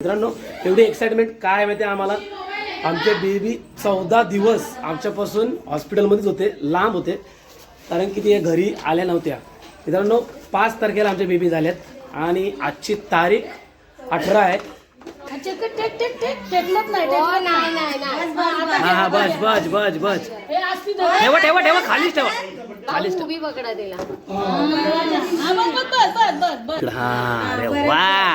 मित्रांनो एवढी एक्साइटमेंट काय माहिती आहे आम्हाला? आमचे बेबी चौदा दिवस आमच्यापासून हॉस्पिटलमध्येच होते लांब होते. कारण की ते घरी आल्या नव्हत्या. मित्रांनो पाच तारखेला आमचे बेबी झाल्यात आणि आजची तारीख अठरा आहे. हा हा बस बस बस बस. ठेवा ठेवा ठेवा खालीच ठेवा. खालीच ठेवा. हा अरे वा.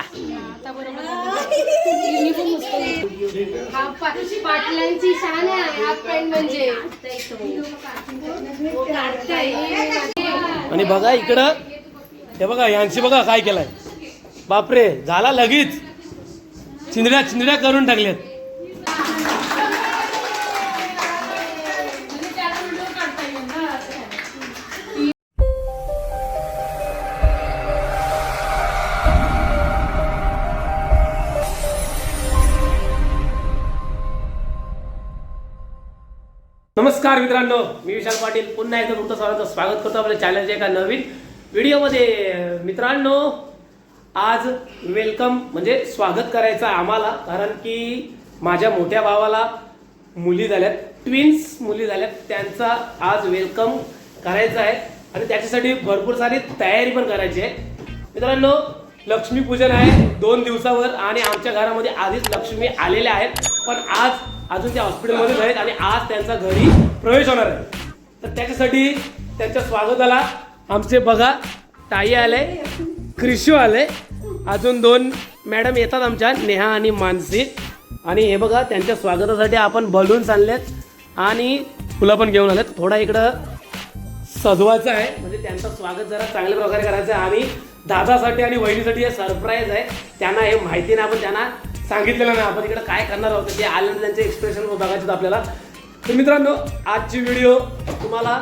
हा पाटलांची शान आहे म्हणजे. हो, आणि बघा इकडं हे बघा यांची बघा काय केलंय. बापरे झाला लगेच. चिंदड्या चिंदड्या करून टाकल्यात. नमस्कार मित्रांनो मी विशाल पाटील. पुन्हा एकदा तुमचं सर्वांचं स्वागत करतो आपल्या चॅनलच्या एका नवीन व्हिडिओमध्ये मित्रांनो आज वेलकम म्हणजे स्वागत करायचं आहे आम्हाला कारण की माझ्या मोठ्या भावाला मुली झाल्यात ट्विन्स मुली झाल्यात. त्यांचा आज वेलकम करायचा आहे आणि त्याच्यासाठी भरपूर सारी तयारी पण करायची आहे. मित्रांनो लक्ष्मीपूजन आहे दोन दिवसावर आणि आमच्या घरामध्ये आधीच लक्ष्मी आलेल्या आहेत. पण आज अजून त्या हॉस्पिटलमध्येच आहेत आणि आज त्यांचा घरी प्रवेश होणार आहे. तर त्याच्यासाठी त्यांच्या स्वागताला आमचे बघा ताई आले क्रिशू आले. अजून दोन मॅडम येतात आमच्या नेहा आणि मानसी. आणि हे बघा त्यांच्या स्वागतासाठी आपण बलून्स आणलेत आणि फुलं पण घेऊन आलेत. थोडा इकडं सजवायचं आहे. म्हणजे त्यांचं स्वागत जरा चांगल्या प्रकारे करायचं आहे. आणि दादासाठी आणि वहिनीसाठी हे सरप्राईज आहे. त्यांना हे माहिती नाही आपण त्यांना सांगितलेलं नाही. आपण इकडे काय करणार आहोत ते आल्यानंतर त्यांचे एक्सप्रेशन बघायचे आपल्याला. तर मित्रांनो आजची व्हिडिओ तुम्हाला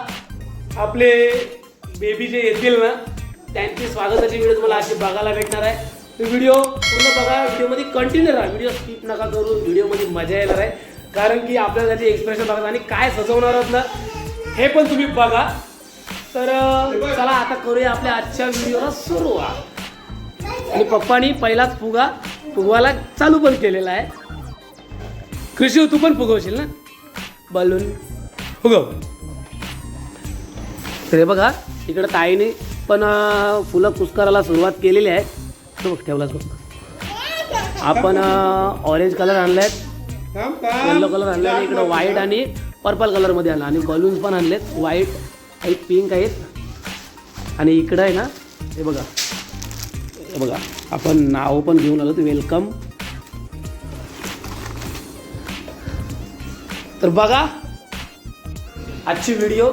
आपले बेबी जे येतील ना त्यांची स्वागताची व्हिडिओ तुम्हाला अशी बघायला भेटणार आहे. तर व्हिडिओ पूर्ण बघा व्हिडिओमध्ये कंटिन्यू राहा. व्हिडिओ स्किप नका करू व्हिडिओमध्ये मजा येणार आहे. कारण की आपल्याला त्याचे एक्सप्रेशन बघा आणि काय सजवणार आहोत ना हे पण तुम्ही बघा. तर चला आता करूया आपल्या आजच्या व्हिडिओला सुरुवात. आणि पप्पानी पहिलाच फुगा फुगवायला चालू पण केलेला आहे. कृषी तू पण फुगवशील ना? बलून. फुगव. तर हे बघा इकडं ताईने पण फुलं कुस्कराला सुरुवात केलेली आहे. तो बघ ठेवलाच बघ आपण ऑरेंज कलर आणलाय येल्लो कलर आणले आणि इकडं व्हाईट आणि पर्पल कलरमध्ये आणला. आणि बलून्स पण आणलेत. व्हाईट काही पिंक आहेत. आणि इकडं आहे ना हे बघा. हे बघा. आपण नाव पण घेऊन आलो वेलकम तर बघा आजची व्हिडिओ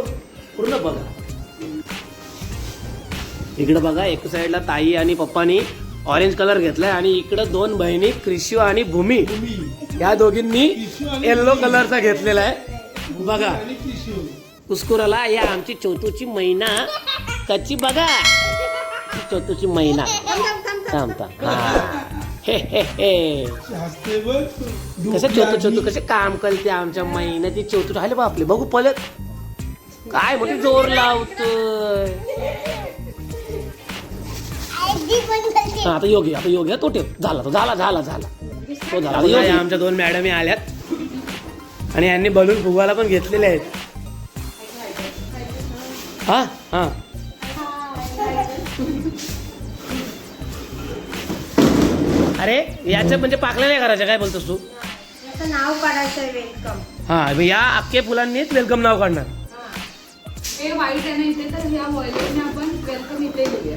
पूर्ण बघा. इकडं बघा एक साईडला ताई आणि पप्पानी ऑरेंज कलर घेतलाय आणि इकडं दोन बहिणी क्रिशिव आणि भूमी. या दोघींनी येल्लो कलरचा घेतलेला आहे. बघा. कुस्कुराला या आमची चौथूची मैना. कच्ची बघा. चौथूची मैना. थांबता हा. हे हे हे. कसं छोटू छोटू कसे काम करते आमच्या महिन्याची चौथू राहिले बा आपले बघू पलत काय मोठी जोर लावतोय. हा, आता योगी आता योगी तो ठेव. झाला तो झाला झाला झाला. तो झाला. आमच्या दोन मॅडम आल्यात. आणि यांनी बलून फुगवायला पण घेतलेले आहेत. हा? हा. अरे याचं म्हणजे पाकल्या नाही करायचं काय बोलतोस तू? याचं नाव काढायचं वेलकम. हा या अख्खे फुलांनीच वेलकम नाव काढणार. हे. वाईट आहे ना इथे तर ह्या वॉयलेटने आपण वेलकम इथे लिहूया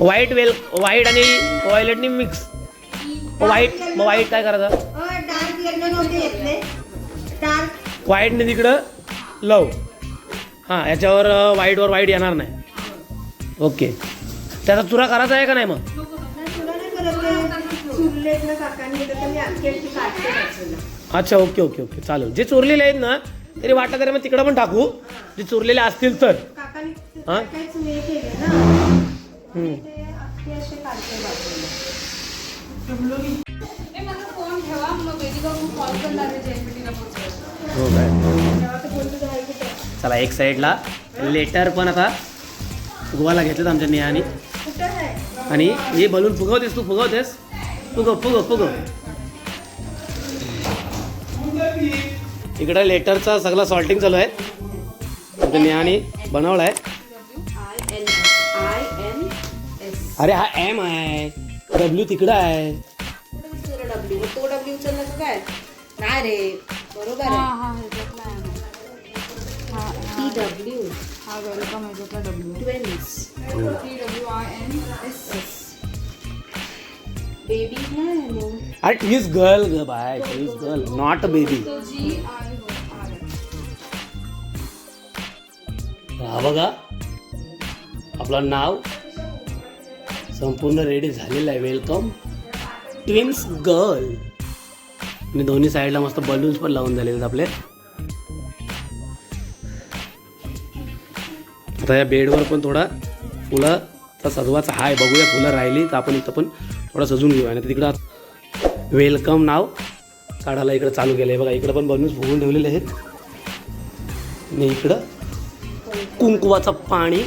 व्हाईट वेल व्हाईट आणि व्हायलेटनी मिक्स व्हाईट मग व्हाईट काय करायचं? डार्क येल्लो नव्हते घेतले डार्क व्हाईटने तिकडं लव हां याच्यावर व्हाईटवर व्हाईट येणार नाही. ओके. त्याचा चुरा करायचा आहे का नाही मग? अच्छा ओके ओके ओके. चालेल. जे चोरलेले आहेत ना तरी वाटलं तरी मग तिकडं पण टाकू. जे चोरलेले असतील तर. हां? हो काय? चला एक साईडला लेटर पण आता फुगवायला घेतलेत आमच्या नेहानी. कुठं आहे आणि हे बलून फुगवतेस तू फुगवतेस? फुग फुग फुग इकडे लेटरचा सगळा सॉल्टिंग चालू आहे. इथे नेहाने बनवला आहे I N I N S अरे हा एम आहे. डब्ल्यू तिकडं आहे. डब्ल्यू तो डब्ल्यू उचलला तर काय नाही रे बरोबर हा आहे हा ह्याच्यातला आहे हा. टी डब्ल्यू हा welcome ह्याच्यातला W twins T W I N S S baby नाही अरे टी इज गर्ल ग by is girl not baby तो जी आय आर हा बघा. आपलं नाव संपूर्ण रेडी झालेलं आहे. वेलकम ट्विन्स गर्ल आणि दोन्ही साईडला मस्त बलून्स पण लावून झालेले आहेत आपले. आता या बेडवर पण थोडा फुलाचा सजवाचा हाय बघूया फुलं राहिली तर आपण इथं पण थोडा सजून घेऊ आणि तिकडं वेलकम नाव काढायला इकडं चालू केलं आहे बघा इकडं पण बलून्स फुगून ठेवलेले आहेत. आणि इकडं कुंकवाचं पाणी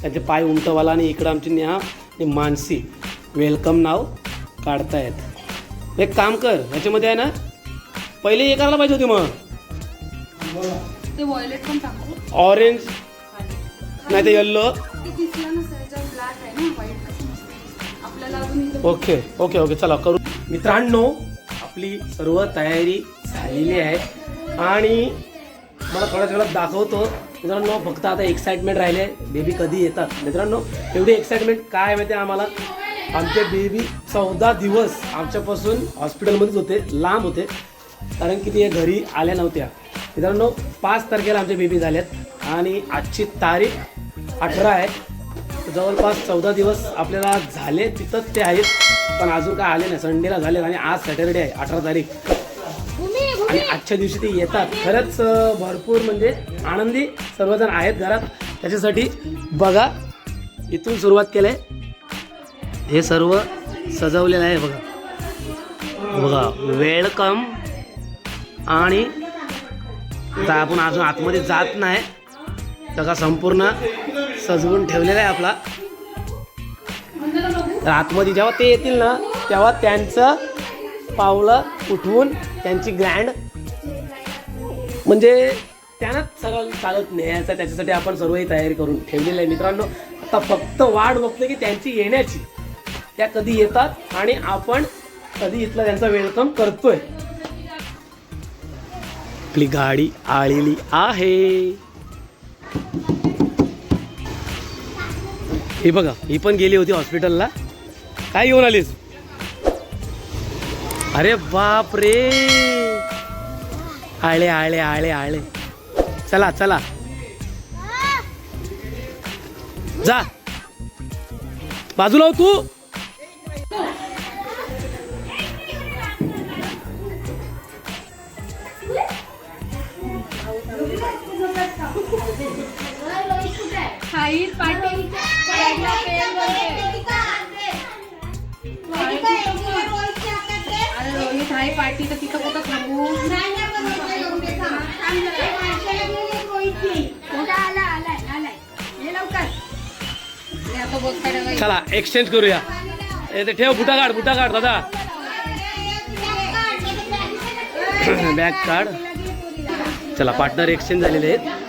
त्याचे पाय उमटवाला आणि इकडं आमची नेहा आणि मानसी वेलकम नाव काढतायत. एक काम कर ह्याच्यामध्ये आहे ना पहिले हे करायला पाहिजे होती मग. ऑरेंज नाही तर येल्लो ओके ओके ओके चला करू. मित्रांनो आपली सर्व तयारी झालेली आहे. आणि मला थोड्या वेळात दाखवतो. मित्रांनो फक्त आता एक्साइटमेंट राहिले. बेबी कधी येतात? मित्रांनो एवढी एक्साइटमेंट काय माहिती आम्हाला? आमचे बेबी चौदा दिवस आमच्यापासून हॉस्पिटलमध्येच होते लांब होते. कारण की ते घरी आल्या नव्हत्या. मित्रांनो पाच तारखेला आमचे बेबी झाल्यात आणि आजची तारीख अठरा आहे जवळपास चौदा दिवस आपल्याला झाले तिथंच ते आहेत. पण अजून काय आले नाही. संडेला झाले आणि आज सॅटरडे आहे अठरा तारीख. आणि आजच्या दिवशी ते येतात. खरंच भरपूर म्हणजे आनंदी सर्वजण आहेत घरात. त्याच्यासाठी बघा इथून सुरुवात केलं आहे हे सर्व सजवलेलं आहे बघा. बघा वेलकम आणि आता आपण अजून आतमध्ये जात नाही. सगळा संपूर्ण सजवून ठेवलेला आहे आपला. तर आतमध्ये जेव्हा ते येतील ना तेव्हा त्यांचं पावलं उठवून त्यांची ग्रँड म्हणजे त्यांनाच सगळं चालत न्यायचं त्याच्यासाठी आपण सर्वही तयारी करून ठेवलेली आहे. मित्रांनो आता फक्त वाट बघतो की त्यांची येण्याची. त्या कधी येतात आणि आपण कधी इथला त्यांचा वेलकम करतोय. आपली गाडी आलेली आहे. हे बघा ही पण गेली होती हॉस्पिटलला. काय घेऊन आलीस? अरे बाप रे! आळे आळे आळे आळे. चला चला. जा. बाजूला हो तू. पाटील. रोहित पार्टी तर तिथं कुठं थांबू चला एक्सचेंज करूया. ते ठेव बुटा काढ बुटा काढ दादा. बॅग काढ. चला पार्टनर एक्सचेंज झालेले आहेत.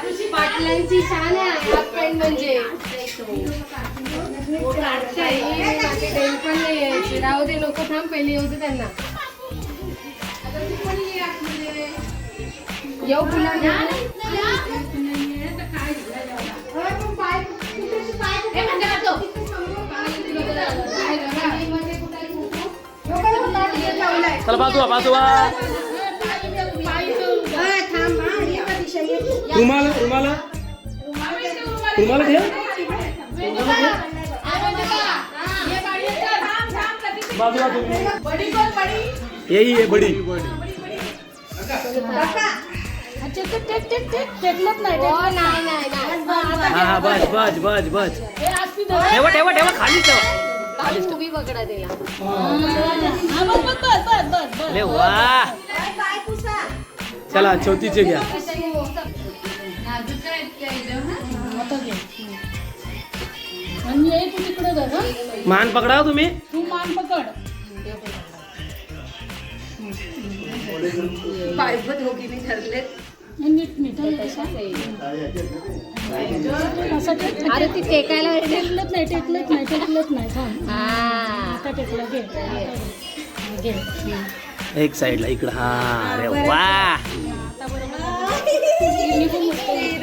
हा पा- पाटलांची शान आहे आपण म्हणजे काढताय. नाही राहू दे लोक थांब पहिले येऊ दे त्यांना येऊ फुला चला बाजूला बाजूला रुमाल रुमाल रुमाल ठेव बाजूला तुम्ही यही है बड़ी. हा हा बस बस बस बस. ठेवा ठेवा ठेवा खाली ठेवा. उभी पकडा वा. चला चौथीचे घ्या. आणि ये तू तिकडे हं. मान पकडा हो तुम्ही. तू मान पकड. पायपत आणि नीट नीट हं, असं. असं टेक- अरे ती टेकायला टेकलत नाही टेकलत नाही टेकलत नाही. थांब. हा. आता टेकलं घे. घे. एक साईडला इकडं. हा अरे वा. आता बरोबर. निघून उठतो.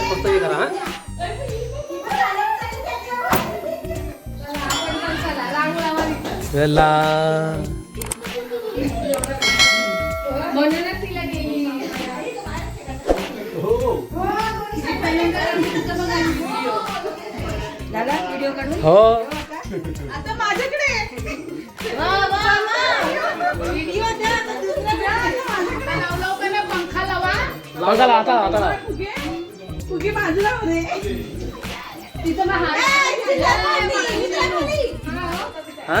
फक्त हे? करा हा व्हिडिओ काढून हो. आता माझ्याकडे व्हिडिओ द्या आता दुसरा द्या. लवकर ना पंखा लावा पंखा लावा, आता आता. लावा. फुगे? बाजूला होते. तिथं मग हात ए, तिला पाणी, तिला पाणी. हा?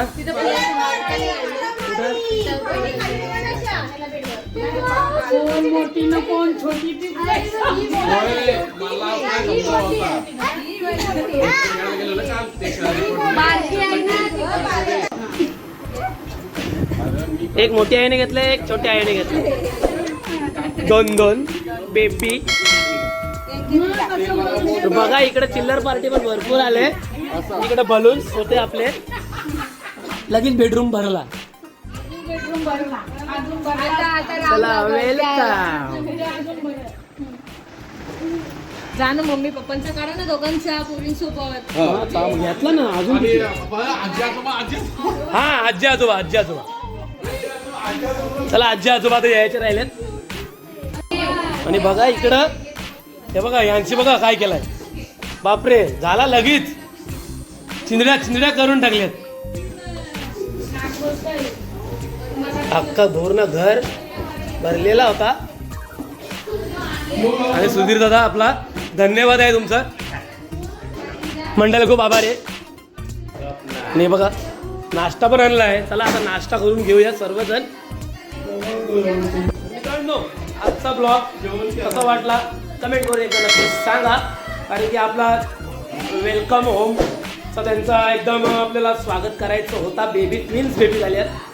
कोण मोठी ना कोण छोटी ती एक मोठी आईने घेतले एक छोटी आईने घेतले. दोन दोन. बेबी. बघा इकडे चिल्लर पार्टी पण भरपूर आले. इकडे बलून्स होते आपले. लगेच बेडरूम भरला. बेडरूम भरला. चला वेलकम जा ना मम्मी पप्पांचा काढा ना दोघांच्या पोरींसोबत. घेतला ना अजून किती? हा आजी आजोबा आजी आजोबा. चला आजी आजोबा तर यायचे राहिलेत. आणि बघा इकडं हे बघा यांची बघा काय केलंय. बापरे झाला लगेच. चिंदड्या चिंदड्या करून टाकल्यात. अख्खा धोरण घर भरलेला होता. आणि सुधीर दादा आपला धन्यवाद आहे तुमचा. मंडळ खूप आभार आहे. नाही बघा नाश्ता पण आणला आहे. चला आता नाश्ता करून घेऊया सर्वजण. मित्रांनो आजचा ब्लॉग कसा वाटला? कमेंट करून एकदा नक्की सांगा. कारण की आपला वेलकम होम चा त्यांचा एकदम आपल्याला स्वागत करायचं होता. बेबी ट्विन्स बेबी झाल्यात.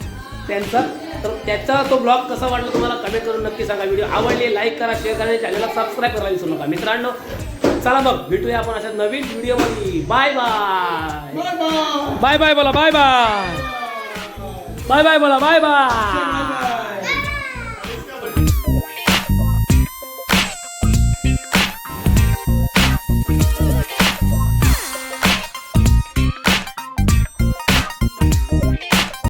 त्यांचा. तर त्याचा तो ब्लॉग कसा वाटला तुम्हाला कमेंट करून नक्की सांगा. व्हिडिओ आवडले लाईक करा शेअर करा चॅनलला सबस्क्राईब करायला विसरू नका. मित्रांनो चला मग भेटूया आपण अशा नवीन व्हिडिओमध्ये बाय बाय बाय बाय बोला बाय बाय बाय बाय बोला बाय बाय